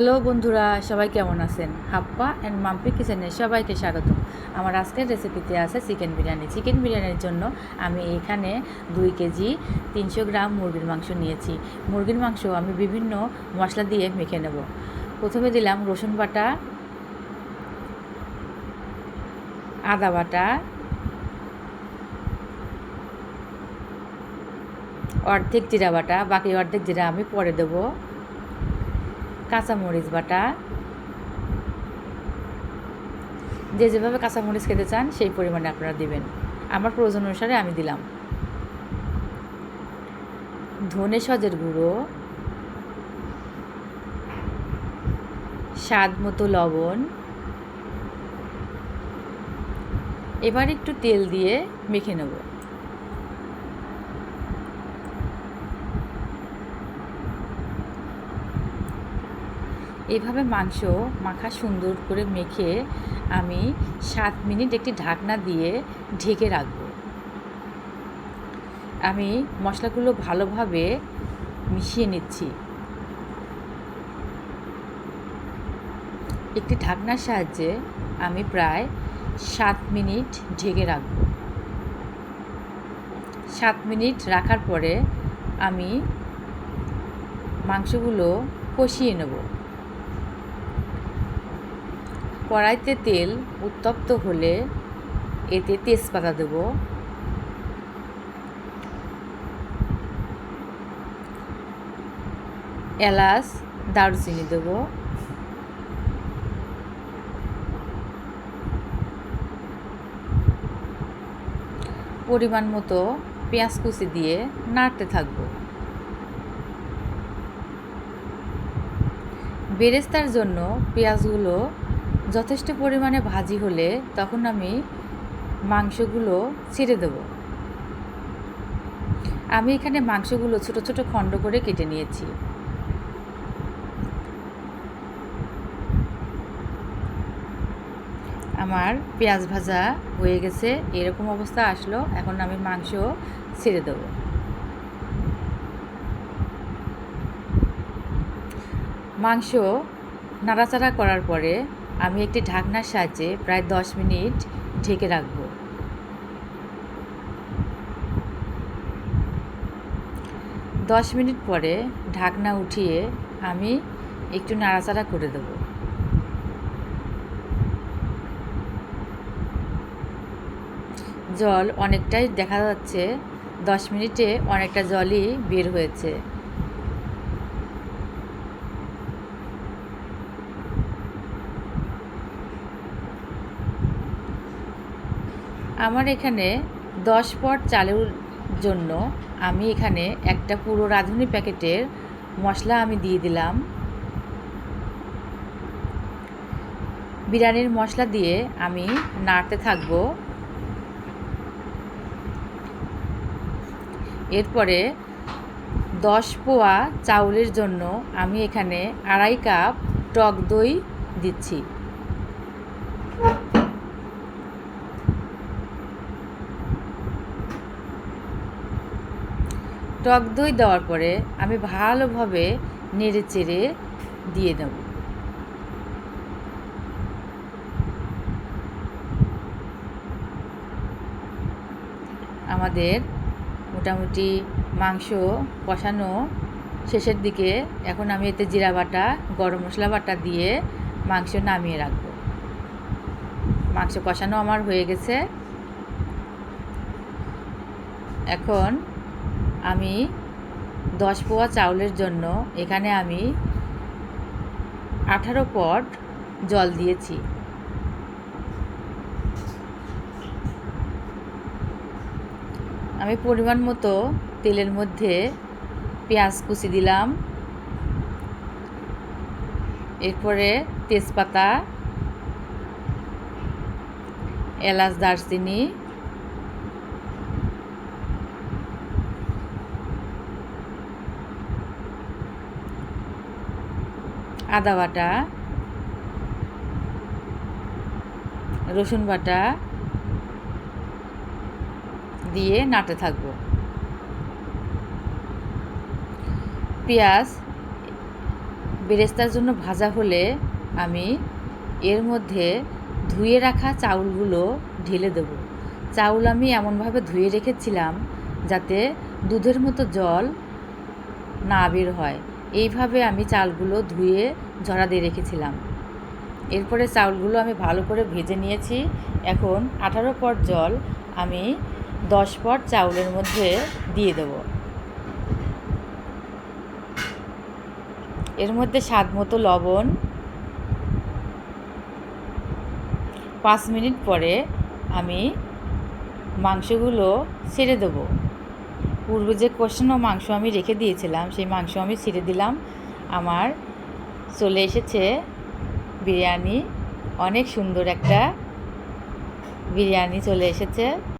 Hello বন্ধুরা, সবাই কেমন আছেন? হাপ্পা অ্যান্ড মাম্পি কিচেনে সবাইকে স্বাগত আমার আজকের রেসিপিতে আছে চিকেন বিরিয়ানি। চিকেন বিরিয়ানির জন্য আমি এখানে দুই কেজি তিনশো গ্রাম মুরগির মাংস নিয়েছি। মুরগির মাংস আমি বিভিন্ন মশলা দিয়ে মেখে নেব। প্রথমে দিলাম রসুন বাটা, আদা বাটা, অর্ধেক জিরা বাটা, বাকি অর্ধেক জিরা আমি পরে দেবো। কাঁচামরিচ বাটা। যে যেভাবে কাঁচামরিচ খেতে চান, সেই পরিমাণে আপনারা দিবেন। আমার প্রয়োজন অনুসারে আমি দিলাম। ধনে সজের গুঁড়ো। স্বাদ মতো লবণ। এবার একটু তেল দিয়ে মেখে নেব। এইভাবে মাংস মাখা সুন্দর করে মেখে আমি সাত মিনিট একটি ঢাকনা দিয়ে ঢেকে রাখব। আমি মশলাগুলো ভালোভাবে মিশিয়ে নিচ্ছি। একটি ঢাকনার সাহায্যে আমি প্রায় সাত মিনিট ঢেকে রাখব। সাত মিনিট রাখার পরে আমি মাংসগুলো কষিয়ে নেব। কড়াইতে তেল উত্তপ্ত হলে এতে তেজপাতা দেব। এলাচ, দারুচিনি দেব। পরিমাণ মতো পেঁয়াজ কুচি দিয়ে নাড়তে থাকব। বেরেস্তার জন্য পেঁয়াজগুলো যথেষ্ট পরিমাণে ভাজি হলে তখন আমি মাংসগুলো ছেড়ে দেব। আমি এখানে মাংসগুলো ছোট ছোট খণ্ড করে কেটে নিয়েছি। আমার পেঁয়াজ ভাজা হয়ে গেছে, এরকম অবস্থা আসলো, এখন আমি মাংস ছেড়ে দেবো। মাংস নাড়াচাড়া করার পরে আমি একটি ঢাকনার সাহায্যে প্রায় দশ মিনিট ঢেকে রাখব। দশ মিনিট পরে ঢাকনা উঠিয়ে আমি একটু নাড়াচাড়া করে দেবো। জল অনেকটাই দেখা যাচ্ছে, দশ মিনিটে অনেকটা জলই বের হয়েছে। আমার এখানে দশ পট চালের জন্য আমি এখানে একটা পুরো রাঁধুনি প্যাকেটের মশলা আমি দিয়ে দিলাম। বিরিয়ানির মশলা দিয়ে আমি নাড়তে থাকব। এরপরে দশ পোয়া চাউলের জন্য আমি এখানে আড়াই কাপ টক দই দিচ্ছি। টক দই দেওয়ার পরে আমি ভালোভাবে নেড়ে চেড়ে দিয়ে দেব। আমাদের মোটামুটি মাংস কষানো শেষের দিকে এখন আমি এতে জিরা বাটা, গরম মশলা বাটা দিয়ে মাংস নামিয়ে রাখব। মাংস কষানো আমার হয়ে গেছে। এখন আমি দশ পোয়া চাউলের জন্য এখানে আমি আঠারো পট জল দিয়েছি। আমি পরিমাণ মতো তেলের মধ্যে পেঁয়াজ কুচি দিলাম। এরপরে তেজপাতা, এলাচ, দারচিনি আদা বাটা, রসুন বাটা দিয়ে নাড়তে থাকব। পেঁয়াজ বেরেস্তার জন্য ভাজা হলে আমি এর মধ্যে ধুয়ে রাখা চাউলগুলো ঢেলে দেবো। চাউল আমি এমনভাবে ধুয়ে রেখেছিলাম যাতে দুধের মতো জল না বের হয়। এইভাবে আমি চালগুলো ধুয়ে ঝরা দিয়ে রেখেছিলাম। এরপরে চাউলগুলো আমি ভালো করে ভেজে নিয়েছি। এখন আঠারো পট জল আমি দশ পট চাউলের মধ্যে দিয়ে দেব। এর মধ্যে স্বাদ মতো লবণ পাঁচ মিনিট পরে আমি মাংসগুলো ছেড়ে দেবো। পূর্বে যে কষানো মাংস আমি রেখে দিয়েছিলাম, সেই মাংস আমি ছিঁড়ে দিলাম। আমার চলে এসেছে বিরিয়ানি। অনেক সুন্দর একটা বিরিয়ানি চলে এসেছে।